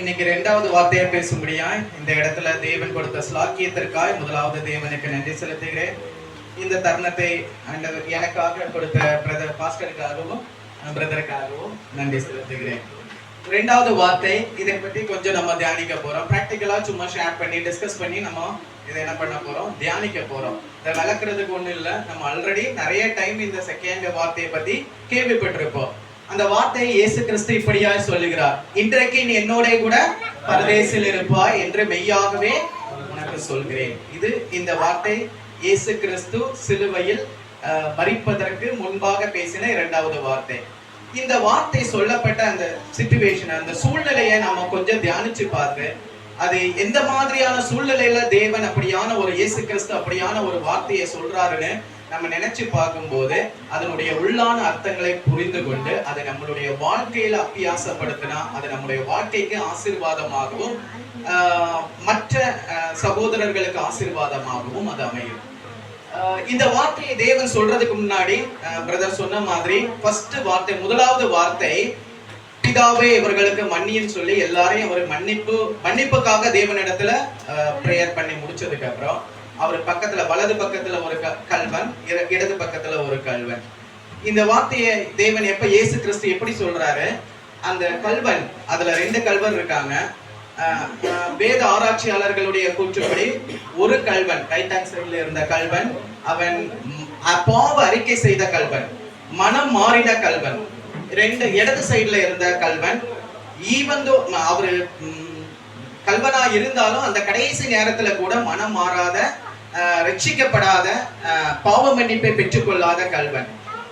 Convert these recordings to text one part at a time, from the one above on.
இன்னைக்கு ரெண்டாவது வார்த்தையை பேசும்படியா இந்த இடத்துல தேவன் கொடுத்த ஸ்லாக்கியத்திற்காய் முதலாவது தேவனுக்கு நன்றி செலுத்துகிறேன். இந்த தருணத்தை ஆண்டவர் எனக்காக கொடுத்த பிரதர் பாஸ்கருக்காகவும் பிரதருக்காகவும் நன்றி செலுத்துகிறேன். ரெண்டாவது வார்த்தை இதை பத்தி கொஞ்சம் நம்ம தியானிக்க போறோம். பிராக்டிக்கலா சும்மா ஷேர் பண்ணி டிஸ்கஸ் பண்ணி நம்ம இதை என்ன பண்ண போறோம்? தியானிக்க போறோம். இதை விளக்குறதுக்கு ஒண்ணும் இல்ல. நம்ம ஆல்ரெடி நிறைய டைம் இந்த செகண்ட் வார்த்தையை பத்தி கேள்விப்பட்டிருப்போம். அந்த வார்த்தையை இயேசு கிறிஸ்து இப்படியாய் சொல்லுகிறார். இன்றைக்கு நீ என்னோட கூட பரதேசில் இருப்பாய் என்று மெய்யாகவே உனக்கு சொல்கிறேன். இது இந்த வார்த்தை இயேசு கிறிஸ்து சிலுவையில் மறிப்பதற்கு முன்பாக பேசின இரண்டாவது வார்த்தை. இந்த வார்த்தை சொல்லப்பட்ட அந்த சிச்சுவேஷன் அந்த சூழ்நிலையை நாம கொஞ்சம் தியானிச்சு பார்த்து அது எந்த மாதிரியான சூழ்நிலையில தேவன் அப்படியான ஒரு இயேசு கிறிஸ்து அப்படியான ஒரு வார்த்தையை சொல்றாருன்னு நம்ம நினைச்சு பார்க்கும்போது அதனுடைய உள்ளான அர்த்தங்களை புரிந்து கொண்டு அதை நம்மளுடைய வாழ்க்கையில அப்பியாசப்படுத்தினா அது நம்முடைய வாழ்க்கைக்கு ஆசீர்வாதமாகவும் ஆஹ், மற்ற சகோதரர்களுக்கு ஆசீர்வாதமாகவும் அது அமையும். இந்த வார்த்தையை தேவன் சொல்றதுக்கு முன்னாடி பிரதர் சொன்ன மாதிரி ஃபர்ஸ்ட் வார்த்தை முதலாவது வார்த்தை பிதாவே இவர்களுக்கு மன்னின்னு சொல்லி எல்லாரையும் அவர் மன்னிப்பு மன்னிப்புக்காக தேவனிடத்துல ப்ரேயர் பண்ணி முடிச்சதுக்கு அப்புறம் அவர் பக்கத்துல வலது பக்கத்துல ஒரு கல்வன் இடது பக்கத்துல ஒரு கல்வன். இந்த வார்த்தையை தேவன் எப்ப இயேசு கிறிஸ்து எப்படி சொல்றாரு? அந்த கல்வன் அதுல ரெண்டு கல்வன் இருக்காங்க. வேத ஆராய்ச்சியாளர்களுடைய கூற்றுப்படி ஒரு கல்வன் ரைட் ஹேண்ட் இருந்த கல்வன் அவன் ம், பாவ அறிக்கை செய்த கல்வன் மனம் மாறின கல்வன். ரெண்டு இடது சைடுல இருந்த கல்வன் ஈவந்தோ அவரு கல்வனா இருந்தாலும் அந்த கடைசி நேரத்துல கூட மனம் மாறாத ரட்சிக்கப்படாத ஆஹ் பாவ மன்னிப்பை பெற்றுக்கொள்ளாத கல்வன்.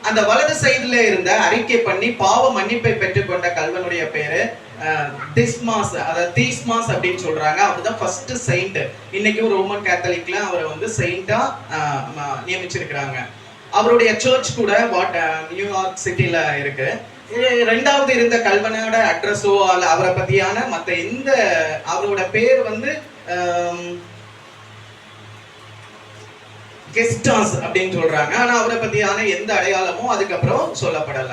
அந்த வலது சைடுல இருந்த அறிக்கை பண்ணி பாவ மன்னிப்பை பெற்றுக்கொண்ட கல்வனுடைய பேரு ஆஹ் திஸ்மாஸ் அதாவது தீஸ்மாஸ் அப்படின்னு சொல்றாங்க. அவர்தான் ஃபர்ஸ்ட் செயிண்ட் இன்னைக்கும் ரோமன் கேத்தலிக்ல அவரை வந்து செயிண்டா நியமிச்சிருக்கிறாங்க. அவருடைய சர்ச் கூட வாட் நியூயார்க் சிட்டில இருக்கு. ரெண்டாவது இருந்த கல்வனோட அட்ரஸோ அல்ல அவரை பத்தியான மத்த எந்த அவரோட பேர் வந்து கெஸ்டாஸ் அப்படின்னு சொல்றாங்க. ஆனா அவரை பத்தியான எந்த அடையாளமும் அதுக்கப்புறம் சொல்லப்படல.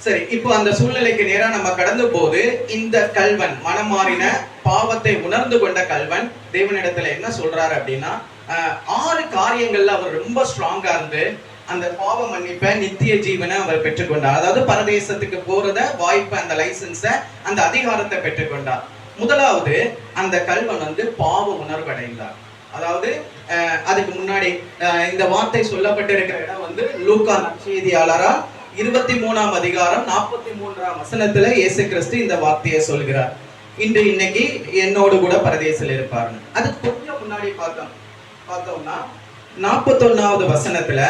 சரி இப்போ அந்த சூழ்நிலைக்கு நேரா நம்ம கடந்து போது இந்த கல்வன் மனம் மாறின பாவத்தை உணர்ந்து கொண்ட கல்வன் தேவனிடத்துல என்ன சொல்றாரு அப்படின்னா ஆஹ், ஆறு காரியங்கள்ல அவர் ரொம்ப ஸ்ட்ராங்கா இருந்து அந்த பாவ மன்னிப்பை நித்திய ஜீவனை அவர் பெற்றுக்கொண்டார். அதாவது பரதேசத்துக்கு போறத வாய்ப்பு அந்த லைசன்ஸ அந்த அதிகாரத்தை பெற்றுக்கொண்டார். முதலாவது அந்த கல்வன் வந்து பாவ உணர்வடைந்தார். அதாவது அதுக்கு முன்னாடி இந்த வார்த்தை சொல்லப்பட்டிருக்கிற இடம் வந்து லூகா செய்தியாளரா இருபத்தி மூணாம் அதிகாரம் நாற்பத்தி மூன்றாம் வசனத்துல இயேசு கிறிஸ்து இந்த வார்த்தையை சொல்கிறார். இன்று இன்னைக்கு என்னோடு கூட பரதேசில் இருப்பார். அது கொஞ்சம் முன்னாடி பார்த்தோம். பார்த்தோம்னா நாற்பத்தொன்னாவது வசனத்துல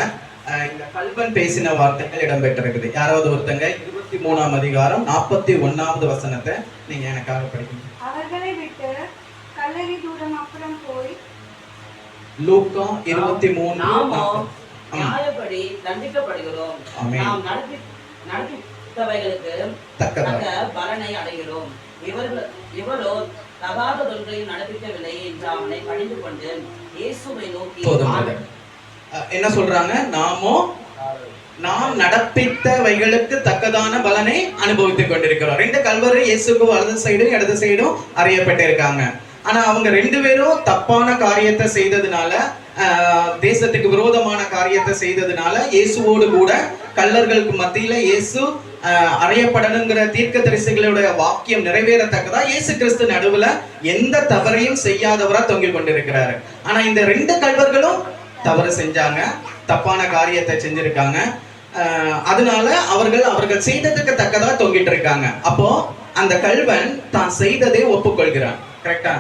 இந்த கல்வன் பேசின வார்த்தைகள் இடம்பெற்றிருக்குது. யாராவது ஒருத்தங்க இருபத்தி மூணாம் அதிகாரம் நாற்பத்தி ஒன்னாவது வசனத்தை நீங்க எனக்காக படிக்கணும். அவர்களை விட்டு கல்லறி தூரம் அப்புறம் போய் லூக்கா இருபத்தி மூணு. நாமோ. நியாயப்படி தண்டிக்கப்படுகிறோம். நாம் நடத்தி நடத்தித்தவைகளுக்கு தக்க பலனை அடைகிறோம். இவர்கள் இவளோ தகாததொன்றையும் நடப்பிக்கவில்லை என்று அவனை பணிந்து கொண்டு இயேசுவை நோக்கி என்ன சொல்றாங்க? நாமோ நாம் நடப்பித்தவைகளுக்கு தக்கதான பலனை அனுபவித்துக் கொண்டிருக்கிறோம். ரெண்டு கல்வரு இயேசுக்கு வலது சைடும் இடது சைடும் அறியப்பட்டிருக்காங்க. ஆனா அவங்க ரெண்டு பேரும் தப்பான காரியத்தை செய்ததுனால தேசத்துக்கு விரோதமான காரியத்தை செய்ததுனால இயேசுவோடு கூட கல்லர்களுக்கு மத்தியில இயேசு அறையப்படணுங்கிற தீர்க்க தரிசிகளுடைய வாக்கியம் நிறைவேறத்தக்கதா இயேசு கிறிஸ்து நடுவுல எந்த தவறையும் செய்யாதவரா தொங்கிக் கொண்டிருக்கிறாரு. ஆனா இந்த ரெண்டு கல்வர்களும் தவறு செஞ்சாங்க தப்பான காரியத்தை செஞ்சிருக்காங்க. அதனால அவர்கள் அவர்கள் செய்ததுக்கு தக்கதா தொங்கிட்டு இருக்காங்க. அப்போ அந்த கல்வன் தான் செய்ததை ஒப்புக்கொள்கிறான். கரெக்டா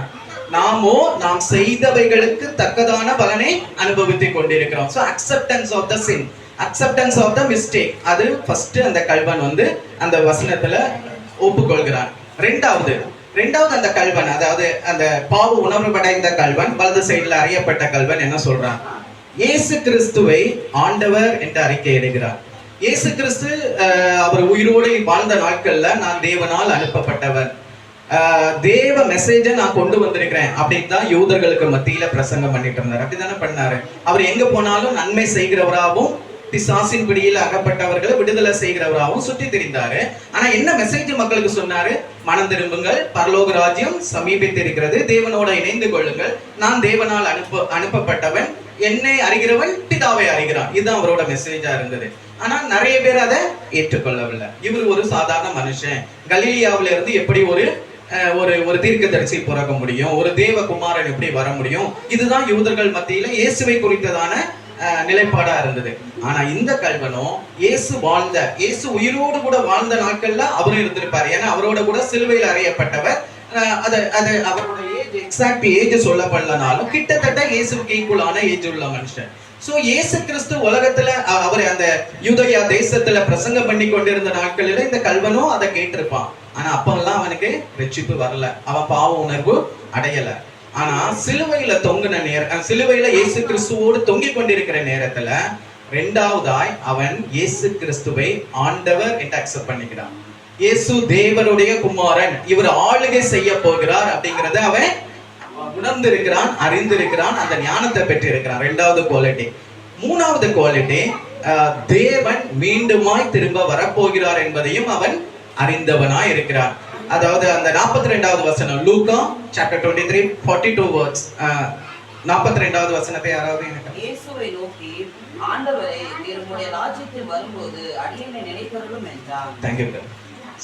நாமோ நாம் செய்தவைகளுக்கு தக்கதான பலனை அனுபவித்துக் கொண்டிருக்கிறோம். So acceptance of the sin acceptance of the mistake அது ஃபர்ஸ்ட் அந்த கல்வன் வந்து அந்த வசனத்துல ஒப்புக்கொள்கிறான். ரெண்டாவது ரெண்டாவது அந்த கல்வன் அதாவது அந்த பாவ உணர்வுபடைந்த கல்வன் வலது சைடுல அறியப்பட்ட கல்வன் என்ன சொல்றான்? இயேசு கிறிஸ்துவை ஆண்டவர் என்று அறிக்கையிடுகிறார் இயேசு கிறிஸ்து அவர் உயிரோடு வாழ்ந்த நாட்கள்ல நான் தேவனால் அனுப்பப்பட்டவர். தேவ மெசேஜை நான் கொண்டு வந்திருக்கிறேன் அப்படின்னு தான் யூதர்களுக்கு மத்தியில பிரசங்கம் பண்ணிட்டு இருந்தார் அப்படிதானே பண்ணாரு? அவர் எங்க போனாலும் நன்மை செய்கிறவராகவும் பிசாசின் பிடியில் அகப்பட்டவர்களை விடுதலை செய்கிறவராகவும் சுற்றி திரிந்தாரு. ஆனா என்ன மெசேஜ் மக்களுக்கு சொன்னாரு? மனம் திரும்புங்கள் பரலோக ராஜ்யம் சமீபித்திருக்கிறது தேவனோட இணைந்து கொள்ளுங்கள். நான் தேவனால் அனுப்ப அனுப்பப்பட்டவன் என்னை அறிகிறவன் பிதாவை அறிகிறான். இதுதான் அவரோட மெசேஜா இருந்தது. ஆனா நிறைய பேர் அதை ஏற்றுக்கொள்ளவில்லை. இவர் ஒரு சாதாரண மனுஷன். கலீலியாவில இருந்து எப்படி ஒரு ஒரு ஒரு தீர்க்க தரிசி பிறக்க முடியும். ஒரு தேவகுமாரன் எப்படி வர முடியும்? இதுதான் யூதர்கள் மத்தியில இயேசுவை குறித்ததான நிலைப்பாடா இருந்தது. ஆனா இந்த கல்வனும் இயேசு வாழ்ந்த இயேசு உயிரோடு கூட வாழ்ந்த நாட்கள்ல அவரும் இருந்திருப்பாரு. ஏன்னா அவரோட கூட சிலுவையில் அறையப்பட்டவர். அது அது அவரோட ஏஜ் எக்ஸாக்ட் ஏஜ் சொல்லப்படலனாலும் கிட்டத்தட்ட இயேசுக்கு ஈக்குவலான ஏஜ் உள்ள மனுஷன். சோ இயேசு கிறிஸ்து உலகத்துல அவர் அந்த யூதயா தேசத்துல பிரசங்கம் பண்ணி கொண்டிருந்த நாட்களில இந்த கல்வனும் அதை கேட்டிருப்பான். ஆனா அப்பெல்லாம் அவனுக்கு ரட்சிப்பு வரல. அவன் பாவ உணர்வு அடையல. ஆனா சிலுவையில தொங்குன நேர சிலுவையில இயேசு கிறிஸ்துவோடு தொங்கிக் கொண்டிருக்கிற நேரத்துல ரெண்டாவதாய் அவன் இயேசு கிறிஸ்துவை ஆண்டவர் என்று அக்செப்ட் பண்ணிக்கிறான். இயேசு தேவனுடைய குமாரன். இவர் ஆளுகை செய்ய போகிறார் அப்படிங்கறத அவன் உணர்ந்திருக்கிறான் அறிந்திருக்கிறான் அந்த ஞானத்தை பெற்றிருக்கிறான். ரெண்டாவது குவாலிட்டி மூணாவது குவாலிட்டி தேவன் மீண்டுமாய் திரும்ப வரப்போகிறார் என்பதையும் அவன் அறிந்தவனாய் இருக்கிறான் அதாவது அந்த நாற்பத்தி ரெண்டாவது வசனம் Luca chapter twenty three forty two words நாற்பத்தி ரெண்டாவது வசனத்தை யாராவது எனக்கு இயேசுவை நோக்கி ஆண்டவரே உம்முடைய ராஜ்யத்தில் வரும்போது அடியனை நினைத்தருளும் என்றார் தேங்க்யூ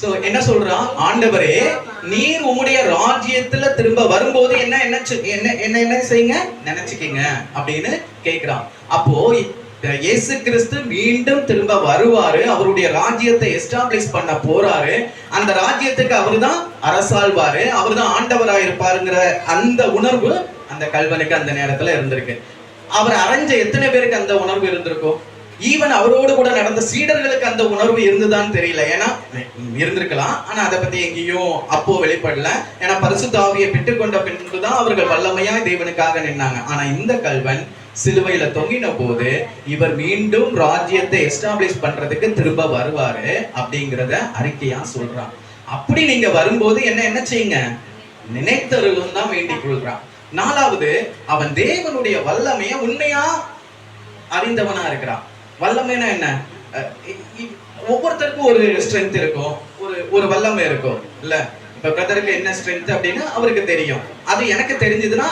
சோ என்ன சொல்றான்? ஆண்டவரே நீர் உம்முடைய ராஜ்யத்துல திரும்ப வரும்போது என்ன என்ன என்ன என்ன செய்யுங்க? நினைச்சுக்கீங்க அப்படின்னு கேக்குறான். அப்போ இயேசு கிறிஸ்து மீண்டும் திரும்ப வருவாரு. அவருடைய ராஜ்யத்தை எஸ்டாப்ளிஷ் பண்ண போறாரு. அந்த ராஜ்யத்துக்கு அவருதான் அரசாள்வாரு. அவர்தான் ஆண்டவராக இருப்பாருங்கிற அந்த உணர்வு அந்த கல்வனுக்கு அந்த நேரத்துல இருந்திருக்கு. அவர் அரைஞ்ச எத்தனை பேருக்கு அந்த உணர்வு இருந்திருக்கும்? ஈவன் அவரோடு கூட நடந்த சீடர்களுக்கு அந்த உணர்வு இருந்துதான் தெரியல. ஏன்னா இருந்திருக்கலாம். ஆனா அதை பத்தி எங்கேயும் அப்போ வெளிப்படல. ஏன்னா பரிசுத்தாவியை பெற்றுக்கொண்ட பின்புதான் அவர்கள் வல்லமையா தேவனுக்காக நின்னாங்க. ஆனா இந்த கல்வன் சிலுவையில தொங்கின போது இவர் மீண்டும் ராஜ்யத்தை எஸ்டாப்ளிஷ் பண்றதுக்கு திரும்ப வருவாரு அப்படிங்கிறத அறிக்கையா சொல்றான். அப்படி நீங்க வரும்போது என்ன என்ன செய்யுங்க? நினைத்தருளும் தான் வேண்டிக் கொள்கிறான். நாலாவது அவன் தேவனுடைய வல்லமைய உண்மையா அறிந்தவனா இருக்கிறான். வல்லமைனா என்ன? இ- ஒவ்வொருத்தருக்கும் ஒரு ஸ்ட்ரென்த் இருக்கும். ஒரு ஒரு வல்லமை இருக்கும். இல்ல? இப்ப பிரதருக்கு என்ன ஸ்ட்ரென்த் அப்படின்னா அவருக்கு தெரியும். அது எனக்கு தெரிஞ்சதுன்னா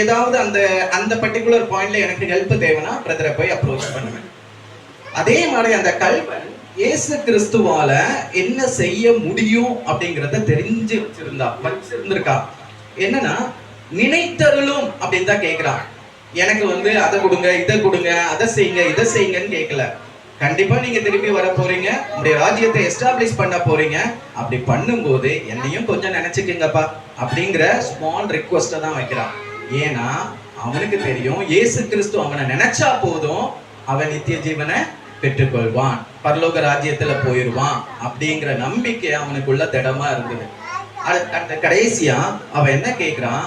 ஏதாவது அந்த அந்த பர்டிகுலர் பாயிண்ட்ல எனக்கு ஹெல்ப் தேவைன்னா பிரதரை போய் அப்ரோச் பண்ணுவேன். அதே மாதிரி அந்த கல்வன் இயேசு கிறிஸ்துவால என்ன செய்ய முடியும் அப்படிங்கிறத தெரிஞ்சு வச்சிருந்தா வச்சிருந்திருக்கா? என்னன்னா நினைத்தருளும் அப்படின்னு தான் கேட்கிறான் எனக்கு வந்து அதை கொடுங்க இதை கொடுங்க அதை செய்யுங்க இதை செய்யுங்கன்னு கேட்கல கண்டிப்பா நீங்க திரும்பி வர போறீங்க உங்களுடைய ராஜ்யத்தை எஸ்டாப்ளிஷ் பண்ண போறீங்க. அப்படி பண்ணும்போது என்னையும் கொஞ்சம் நினைச்சுக்கங்கப்பா அப்படிங்கிற ஸ்மால் ரிக்வஸ்ட தான் வைக்கிறான் ஏன்னா அவனுக்கு தெரியும் இயேசு கிறிஸ்து அவனை நினைச்சா போதும் அவன் நித்திய ஜீவனை பெற்றுக்கொள்வான். பரலோக ராஜ்யத்துல போயிருவான் அப்படிங்கிற நம்பிக்கை அவனுக்குள்ள திடமா இருந்தது. அந்த கடைசியா அவன் என்ன கேக்குறான்?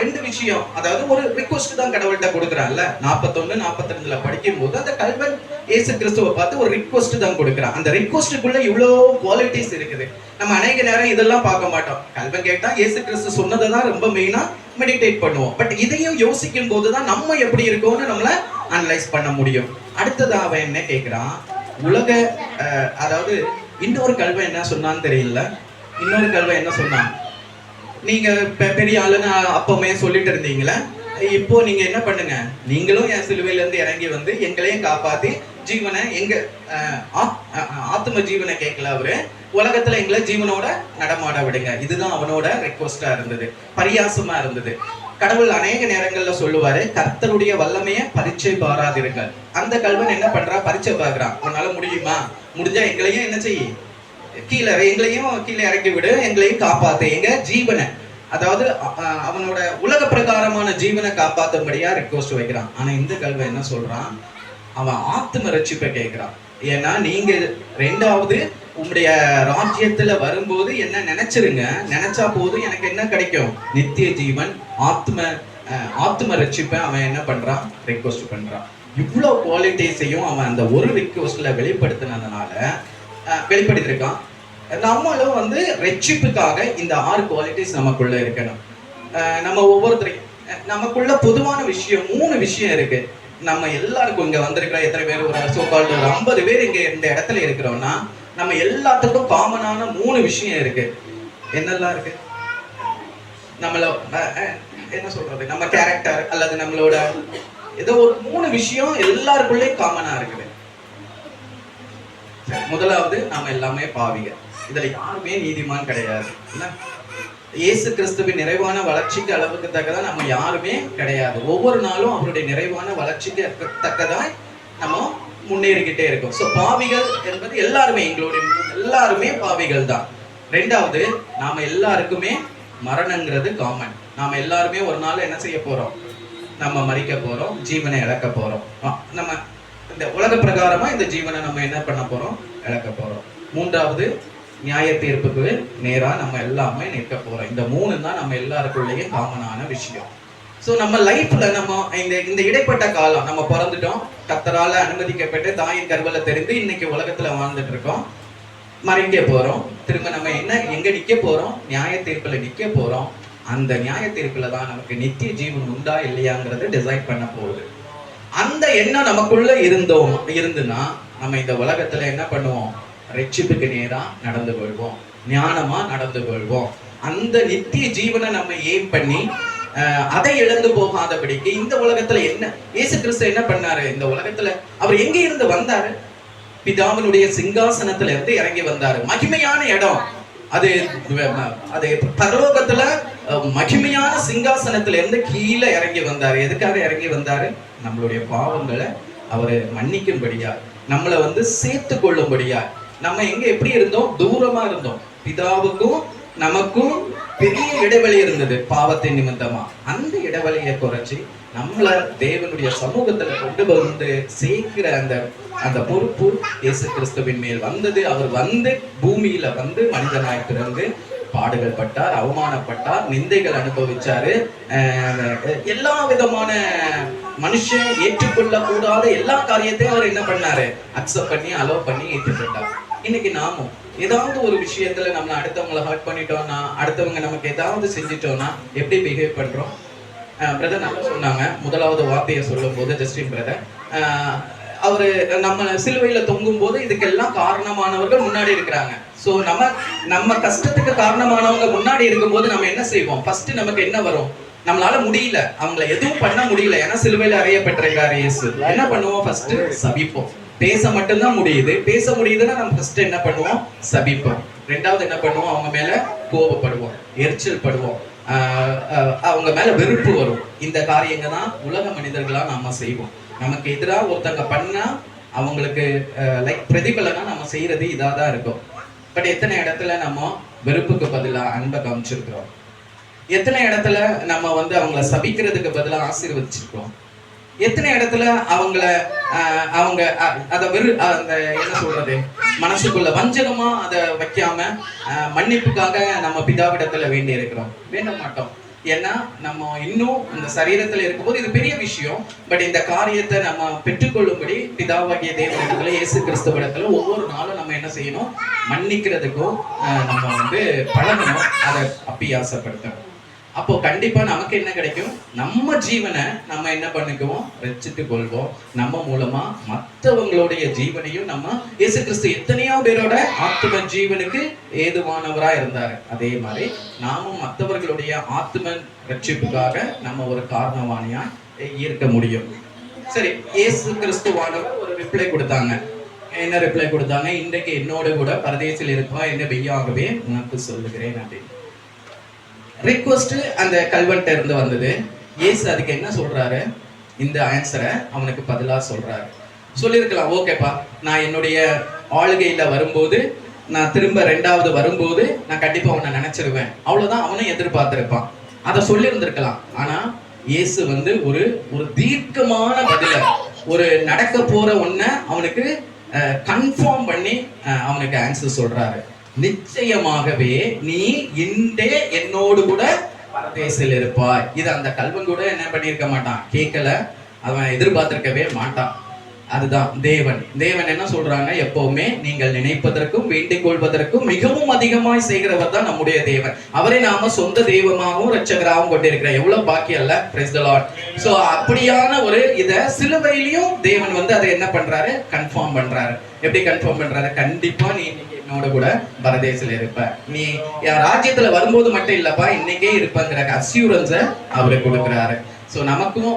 ரெண்டு விஷயம். அதாவது ஒரு ரிக்வஸ்ட் தான் கடவுள்கிட்ட கொடுக்குறான்ல. நாற்பத்தொன்னு நாற்பத்தி ரெண்டுல படிக்கும் போது அந்த கல்வன் இயேசு கிறிஸ்துவை பார்த்து ஒரு ரிக்வஸ்ட் தான் கொடுக்குறான். அந்த ரிக்வஸ்ட்டுக்குள்ள இவ்வளோ குவாலிட்டிஸ் இருக்குது. நம்ம அநேக நேரம் இதெல்லாம் பார்க்க மாட்டோம். கல்வன் கேட்டா இயேசு கிறிஸ்து சொன்னதை தான் ரொம்ப மெயினா மெடிடேட் பண்ணுவோம். பட் இதையும் யோசிக்கும் போது தான் நம்ம எப்படி இருக்கோம்னு நம்மள அனலைஸ் பண்ண முடியும். அடுத்ததாக அவன் என்ன கேட்குறான் உலக அதாவது இன்னொரு கல்வன் என்ன சொன்னான்னு தெரியல. இன்னொரு கல்வன் என்ன சொன்னான்? நீங்க பெ- பெரிய ஆளுன்னு அப்பமே சொல்லிட்டு இருந்தீங்களே. இப்போ நீங்க என்ன பண்ணுங்க? நீங்களும் என் சிலுவையில இருந்து இறங்கி வந்து எங்களையும் காப்பாத்தி ஜீவனை எங்க ஆத்- ஆத்ம ஜீவனை கேட்கல அவரு. உலகத்துல எங்களை ஜீவனோட நடமாட விடுங்க. இதுதான் அவனோட ரெக்வஸ்டா இருந்தது. பரியாசமா இருந்தது. கடவுள் அநேக நேரங்கள்ல சொல்லுவாரு கர்த்தருடைய வல்லமைய பரீட்சை பாராதிருங்கள். அந்த கல்வன் என்ன பண்றா? பரீட்சை பாக்குறான் உன்னால முடியுமா? முடிஞ்சா எங்களையும் என்ன செய்ய கீழே எங்களையும் கீழே இறக்கி விடு. எங்களையும் காப்பாத்து. எங்க ஜீவனை. அதாவது அவனோட உலக பிரகாரமான ஜீவனை காப்பாத்தும்படியா ரெக்வஸ்ட் வைக்கிறான். ஆனா இந்த கல்வி என்ன சொல்றான்? அவன் ஆத்ம ரட்சிப்பை கேட்கிறான். ஏன்னா நீங்க ரெண்டாவது உங்களுடைய ராஜ்யத்துல வரும்போது என்ன நினைச்சிருங்க? நினைச்சா போதும் எனக்கு என்ன கிடைக்கும்? நித்திய ஜீவன் ஆத்ம ஆத்ம ரட்சிப்பை அவன் என்ன பண்றான்? ரிக்வஸ்ட் பண்றான். இவ்வளோ குவாலிட்டிஸையும் அவன் அந்த ஒரு ரிக்வஸ்ட்ல வெளிப்படுத்தினதுனால வெளிப்படுத்திருக்கான் வெளிப்படுத்தியிருக்கான். நம்மளும் வந்து ரட்சிப்புக்காக இந்த ஆறு குவாலிட்டிஸ் நமக்குள்ள இருக்கணும். நம்ம ஒவ்வொருத்தரையும் நமக்குள்ள பொதுவான விஷயம் மூணு விஷயம் இருக்கு. நம்ம எல்லாருக்கும் இங்க வந்திருக்கிற எத்தனை பேர் ஒரு சோகால்டு ஒரு ஐம்பது பேர் இங்க இந்த இடத்துல இருக்கிறோம்னா நம்ம எல்லாத்துக்கும் காமனான மூணு விஷயம் இருக்கு. என்னெல்லாம் இருக்கு? நம்மள என்ன சொல்றது? நம்ம கேரக்டர் அல்லது நம்மளோட ஏதோ ஒரு மூணு விஷயம் எல்லாருக்குள்ளேயும் காமனா இருக்குது. முதலாவது நாம எல்லாமே பாவிக இதுல யாருமே நீதிமான் கிடையாது. என்ன? இயேசு கிறிஸ்துவின் நிறைவான வளர்ச்சிக்கு அளவுக்கு தக்கதா நம்ம யாருமே கிடையாது. ஒவ்வொரு நாளும் அவருடைய நிறைவான வளர்ச்சிக்கு தக்கதா நம்ம முன்னேறிக்கிட்டே இருக்கும். சோ பாவிகள் என்பது எல்லாருமே எங்களுடைய எல்லாருமே பாவிகள் தான். ரெண்டாவது நாம எல்லாருக்குமே மரணங்கிறது காமன் நாம எல்லாருமே ஒரு நாள் என்ன செய்ய போறோம்? நம்ம மறிக்க போறோம் ஜீவனை இழக்க போறோம். நம்ம இந்த உலக பிரகாரமா இந்த ஜீவனை நம்ம என்ன பண்ண போறோம்? இழக்க போறோம். மூன்றாவது நியாய தீர்ப்புக்கு நேரா நம்ம எல்லாமே நிற்க போறோம். இந்த மூணு தான் நம்ம எல்லாருக்குள்ளேயும் காமனான விஷயம். ஸோ நம்ம லைஃப்ல நம்ம இந்த இந்த இடைப்பட்ட காலம் நம்ம பிறந்துட்டோம். கத்தரால அனுமதிக்கப்பட்டு தாயின் கர்வல தெரிந்து இன்னைக்கு உலகத்துல வாழ்ந்துட்டு இருக்கோம். மறைக்க போறோம். திரும்ப நம்ம என்ன எங்க நிக்க போறோம்? நியாய தீர்ப்புல நிக்க போறோம். அந்த நியாய தீர்ப்புல தான் நமக்கு நித்திய ஜீவன் உண்டா இல்லையாங்கிறது டிசைட் பண்ண போகுது. அந்த எண்ணம் நமக்குள்ள இருந்தோம் இருந்துன்னா நம்ம இந்த உலகத்துல என்ன பண்ணுவோம்? ரட்சிப்புக்கு நேரா நடந்து கொள்வோம். ஞானமா நடந்து கொள்வோம். அந்த நித்திய ஜீவனை நம்ம ஏம் பண்ணி அதை இழந்து போகாதபடிக்கு இந்த உலகத்துல என்ன? இயேசு கிறிஸ்து என்ன பண்ணாரு? இந்த உலகத்துல அவர் எங்க இருந்து வந்தாரு? பிதாவினுடைய சிங்காசனத்துல இருந்து இறங்கி வந்தாரு. மகிமையான இடம். அது அது பரலோகத்துல மகிமையான சிங்காசனத்துல இருந்து கீழே இறங்கி வந்தாரு. எதுக்காக இறங்கி வந்தாரு? நம்மளுடைய பாவங்களை அவரு மன்னிக்கும்படியா நம்மளை வந்து சேர்த்து கொள்ளும்படியா நம்ம எங்க எப்படி இருந்தோம்? தூரமா இருந்தோம். பிதாவுக்கும் நமக்கும் பெரிய இடைவெளி இருந்தது பாவத்தை நிமித்தமா. அந்த இடைவெளியை குறைச்சி நம்மள தேவனுடைய சமூகத்துல கொண்டு வந்து சேர்க்கிற அந்த அந்த பொறுப்பு இயேசு கிறிஸ்துவின் மேல் வந்தது. அவர் வந்து பூமியில வந்து மனிதனாய் பிறந்து பாடுகள் பட்டார் அவமானப்பட்டார் நிந்தைகள் அனுபவிச்சாரு. எல்லா விதமான மனுஷன் ஏற்றுக்கொள்ள கூடாத எல்லா காரியத்தையும் அவர் என்ன பண்ணாரு? அக்செப்ட் பண்ணி அலோவ் பண்ணி ஏற்றுக்கொண்டார். இன்னைக்கு நாமும் ஏதாவது ஒரு விஷயத்துல நம்ம அடுத்தவங்களை ஹர்ட் பண்ணிட்டோம்னா அடுத்தவங்க நமக்கு ஏதாவது செஞ்சிட்டோம்னா எப்படி பிஹேவ் பண்றோம்? பிரதர் நல்லா சொன்னாங்க. முதலாவது வார்த்தையை சொல்லும் போது ஜஸ்டின் பிரதர் அவரு நம்ம சிலுவையில தொங்கும் போது இதுக்கெல்லாம் காரணமானவர்கள் முன்னாடி இருக்கிறாங்க. சோ நம்ம நம்ம கஷ்டத்துக்கு காரணமானவங்க முன்னாடி இருக்கும்போது நம்ம என்ன செய்வோம்? ஃபர்ஸ்ட் நமக்கு என்ன வரும்? நம்மளால முடியல. அவங்கள எதுவும் பண்ண முடியல. ஏன்னா சிலுவையில அறையப்பட்டிருக்காரு இயேசு. என்ன பண்ணுவோம்? ஃபர்ஸ்ட் சபிப்போம். பேச மட்டும்தான் முடியுது. பேச முடியுதுன்னா நம்ம ஃபர்ஸ்ட் என்ன பண்ணுவோம்? சபிப்போம். ரெண்டாவது என்ன பண்ணுவோம்? அவங்க மேல கோபப்படுவோம். எரிச்சல் படுவோம் ஆஹ் அவங்க மேல வெறுப்பு வரும். இந்த காரியங்க தான் உலக மனிதர்களா நாம செய்வோம். நமக்கு எதிராக ஒருத்தங்க பண்ணா அவங்களுக்கு லைக் பிரதிபலனா நம்ம செய்யறது இதாக தான் இருக்கும். பட் எத்தனை இடத்துல நம்ம வெறுப்புக்கு பதிலா அன்பை காமிச்சிருக்கிறோம்? எத்தனை இடத்துல நம்ம வந்து அவங்கள சபிக்கிறதுக்கு பதிலா ஆசீர்வதிச்சிருக்கோம் எத்தனை இடத்துல அவங்கள அவங்க அதை வெறு அந்த என்ன சொல்றது மனசுக்குள்ள வஞ்சகமா அதை வைக்காம மன்னிப்புக்காக நம்ம பிதாவிடத்துல வேண்டி இருக்கிறோம். வேண்ட மாட்டோம். ஏன்னா நம்ம இன்னும் இந்த சரீரத்துல இருக்கும்போது இது பெரிய விஷயம். பட் இந்த காரியத்தை நம்ம பெற்றுக்கொள்ளும்படி பிதாவாகிய தேவனிடத்துல இயேசு கிறிஸ்துவிடத்துல ஒவ்வொரு நாளும் நம்ம என்ன செய்யணும்? மன்னிக்கிறதுக்கும் நம்ம வந்து பழகணும். அதை அப்பியாசப்படுத்தணும் அப்போ கண்டிப்பா நமக்கு என்ன கிடைக்கும்? நம்ம ஜீவனை நம்ம என்ன பண்ணிக்குவோம்? ரச்சித்து கொள்வோம். நம்ம மூலமா மற்றவங்களுடைய ஜீவனையும் நம்ம இயேசு கிறிஸ்து எத்தனையோ பேரோட ஆத்ம ஜீவனுக்கு ஏதுவானவரா இருந்தாரு. அதே மாதிரி நாமும் மற்றவர்களுடைய ஆத்ம ரட்சிப்புக்காக நம்ம ஒரு காரணவாணியா இருக்க முடியும். சரி இயேசு கிறிஸ்துவானவர் ஒரு ரிப்ளை கொடுத்தாங்க. என்ன ரிப்ளை கொடுத்தாங்க? இன்றைக்கு என்னோட கூட பரதேசில் இருப்பா என்ன பெய்யாகவே உனக்கு சொல்லுகிறேன் அப்படின்னு. ரிக்வஸ்ட் அந்த கல்வெட்ட இருந்து வந்தது. ஏசு அதுக்கு என்ன சொல்றாரு? இந்த ஆன்சரை அவனுக்கு பதிலாக சொல்றாரு. சொல்லியிருக்கலாம் ஓகேப்பா. நான் என்னுடைய ஆளுகையில வரும்போது நான் திரும்ப ரெண்டாவது வரும்போது நான் கண்டிப்பா அவனை நினைச்சிருவேன். அவ்வளவுதான் அவனும் எதிர்பார்த்திருப்பான். அதை சொல்லியிருந்திருக்கலாம். ஆனா இயேசு வந்து ஒரு ஒரு தீர்க்கமான பதில ஒரு நடக்க போற ஒன்ன அவனுக்கு கன்ஃபார்ம் பண்ணி அவனுக்கு ஆன்சர் சொல்றாரு. நிச்சயமாகவே நீ இன்றே என்னோடு கூட பரதேசில் இருப்பாய். இது அந்த கல்வன் கூட என்ன பண்ணியிருக்க மாட்டான். கேட்கல. அவன் எதிர்பார்த்திருக்கவே மாட்டான். அதுதான் தேவன். தேவன் என்ன சொல்றாங்க? எப்பவுமே நீங்கள் நினைப்பதற்கும் வேண்டிக் கொள்வதற்கும் மிகவும் அதிகமாய் செய்கிறவர் தான் நம்முடைய தேவன். அவரை நாம சொந்த தெய்வமாகவும் ரட்சகராகவும் கொண்டிருக்கிற எவ்வளவு பாக்கியம் அல்ல பிரைஸ் சோ அப்படியான ஒரு இத சிலுவையிலையும் தேவன் வந்து அதை என்ன பண்றாரு? கன்ஃபார்ம் பண்றாரு. எப்படி கன்ஃபார்ம் பண்றாரு? கண்டிப்பா நீ இன்னைக்கு என்னோட கூட பரதேசில இருப்ப. நீ என் ராஜ்யத்துல வரும்போது மட்டும் இல்லப்பா இன்னைக்கே இருப்பங்கிற அசியூரன்ஸ அவரு கொடுக்குறாரு. சோ நமக்கும்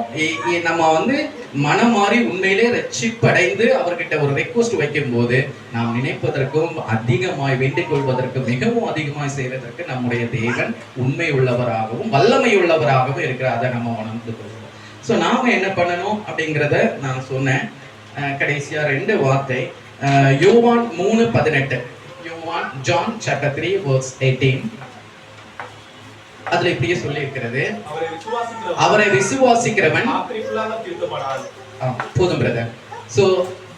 நம்ம வந்து மனம் மாறி உண்மையிலே ரட்சிப்படைந்து அவர்கிட்ட ஒரு ரெக்வஸ்ட் வைக்கும் போது நாம் நினைப்பதற்கும் அதிகமாய் வேண்டிக் கொள்வதற்கும் மிகவும் அதிகமாய் செய்வதற்கு நம்முடைய தேவன் உண்மை உள்ளவராகவும் வல்லமை உள்ளவராகவும் இருக்கிற அதை நம்ம உணர்ந்து கொள்வோம். சோ நாம என்ன பண்ணணும் அப்படிங்கிறத நான் சொன்னேன். அஹ் கடைசியா ரெண்டு வார்த்தை. யோவான் மூணு பதினெட்டு. யோவான் John chapter three verse eighteen அதுல இப்படியே சொல்லி இருக்கிறது அவரை விசுவாசிக்கிறவன் போதும் பிரதர் சோ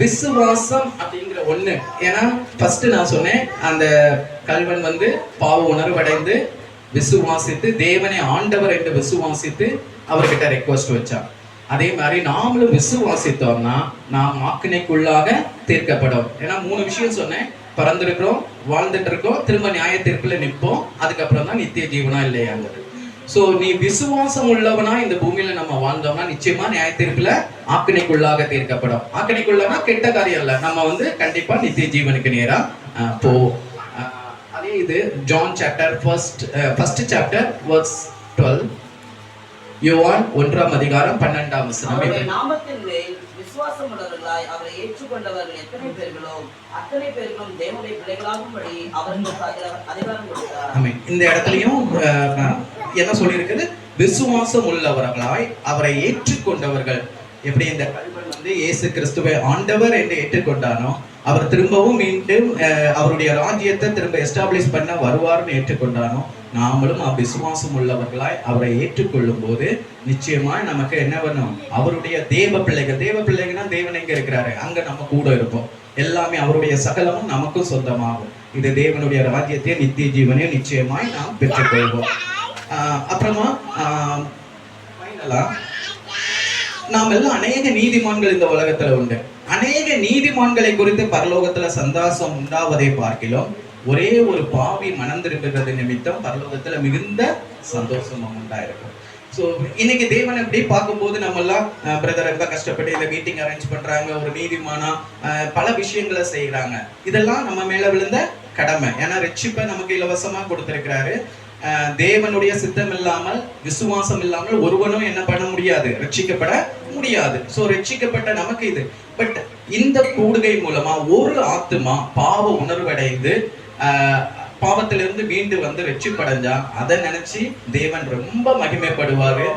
விசுவாசம் அப்படிங்கிற ஒண்ணு. ஏன்னா ஃபர்ஸ்ட் நான் சொன்னேன் அந்த கல்வன் வந்து பாவ உணர்வடைந்து விசுவாசித்து தேவனை ஆண்டவர் என்று விசுவாசித்து அவர்கிட்ட ரெக்வஸ்ட் வச்சான். அதே மாதிரி நாமளும் விசுவாசித்தோம்னா நாம் ஆக்கினைக்குள்ளாக தீர்க்கப்படும். ஏன்னா மூணு விஷயம் சொன்னேன். பறந்துருக்கிறோம் வாழ்ந்துட்டு இருக்கோம் திரும்ப நியாய தீர்ப்புல நிற்போம். அதுக்கப்புறம் தான் நித்திய ஜீவனா இல்லையாங்கிறது சோ நீ விசுவாசம் உள்ளவனா இந்த பூமியில நம்ம வாழ்ந்தோம்னா நிச்சயமா நியாய தீர்ப்புல ஆக்கினைக்குள்ளாக தீர்க்கப்படும். ஆக்கினைக்குள்ளனா கெட்ட காரியம் இல்ல. நம்ம வந்து கண்டிப்பா நித்திய ஜீவனுக்கு நேரா போவோம். அதே இது John chapter first first chapter verse twelve யோவான் ஒன்றாம் அதிகாரம் பன்னெண்டாம் வசனம் நாமத்தின் மேல் விசுவாசம் உள்ளவர்களாய் அவரை ஏற்றுக்கொண்டவர்கள் எத்தனை பேர்களோ அத்தனை பேர்களும் தேவனுடைய பிள்ளைகளாகும்படி அவர்களுக்கு அதிகாரம் அதிகாரம் கொடுத்தார். இந்த இடத்துலயும் என்ன சொல்லியிருக்குது? விசுவாசம் உள்ளவர்களாய் அவரை ஏற்றுக்கொண்டவர்கள். எப்படி இந்த கல்வன் வந்து இயேசு கிறிஸ்துவை ஆண்டவர் என்று ஏற்றுக்கொண்டானோ அவர் திரும்பவும் மீண்டும் அஹ், அவருடைய ராஜ்யத்தை திரும்ப எஸ்டாப்ளிஷ் பண்ண வருவார்னு ஏற்றுக்கொண்டானோ நாமளும் அவ்விசுவாசம் உள்ளவர்களாய் அவரை ஏற்றுக்கொள்ளும் போது நிச்சயமாய் நமக்கு என்ன பண்ணும்? அவருடைய தேவ பிள்ளைகள் தேவ பிள்ளைகள்னா தேவன் எங்க இருக்கிறாரு? அங்க நம்ம கூட இருப்போம். எல்லாமே அவருடைய சகலமும் நமக்கும் சொந்தமாகும். இது தேவனுடைய ராஜ்யத்தை நித்திய ஜீவனையும் நிச்சயமாய் நாம் பெற்றுக்கொள்வோம். ஆஹ் அப்புறமா ஃபைனலா நாம் எல்லாம் அநேக நீதிமான்கள் இந்த உலகத்துல உண்டு. அநேக நீதிமான்களை குறித்து பரலோகத்துல சந்தாசம் உண்டாவதை பார்க்கிலும் ஒரே ஒரு பாவி மணந்திருக்கிறது நிமித்தம் பரலோகத்துல மிகுந்த சந்தோஷமும் உண்டாயிருக்கும். ஸோ இன்னைக்கு தேவன் எப்படி பார்க்கும்போது நம்ம எல்லாம் பிரதர் ரொம்ப கஷ்டப்பட்டு இந்த மீட்டிங் அரேஞ்ச் பண்றாங்க ஒரு நீதிமானா பல விஷயங்களை செய்யறாங்க இதெல்லாம் நம்ம மேல விழுந்த கடமை. ஏன்னா ரட்சிப்பை நமக்கு இலவசமா கொடுத்திருக்கிறாரு. தேவனுடைய சித்தம் இல்லாமல் விசுவாசம் இல்லாமல் ஒருவனும் என்ன பண்ண முடியாது. ரட்சிக்கப்பட முடியாது. சோ ரட்சிக்கப்பட்ட நமக்கு இது. பட் இந்த கூடுகை மூலமா ஒரு ஆத்துமா பாவ உணர்வடைந்து பாவத்திலிருந்து மீண்டு வந்து ரட்சிப்படைஞ்சா அதை நினைச்சு தேவன் ரொம்ப மகிமைப்படுவாரு.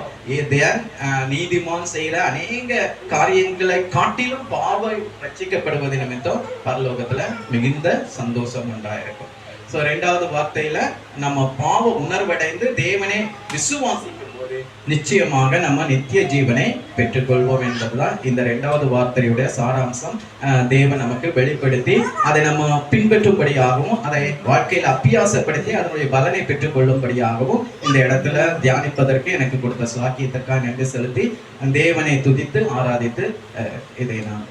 நீதிமான் செய்யற அநேக காரியங்களை காட்டிலும் பாவம் ரட்சிக்கப்படுவது நிமித்தம் பரலோகத்துல மிகுந்த சந்தோஷம் உண்டாயிருக்கும். ஸோ ரெண்டாவது வார்த்தையில நம்ம பாவ உணர்வடைந்து தேவனை விசுவாசி நிச்சயமாக நம்ம நித்திய ஜீவனை பெற்றுக்கொள்வோம் என்பதுதான் இந்த ரெண்டாவது வார்த்தையுடைய சாராம்சம். தேவன் நமக்கு வெளிப்படுத்தி அதை நம்ம பின்பற்றும்படியாகவும் அதை வாழ்க்கையில் அப்பியாசப்படுத்தி அதனுடைய பலனை பெற்றுக்கொள்ளும்படியாகவும் இந்த இடத்துல தியானிப்பதற்கு எனக்கு கொடுத்த சுவாக்கியத்திற்காக நன்றி செலுத்தி தேவனை துதித்து ஆராதித்து இதை நான்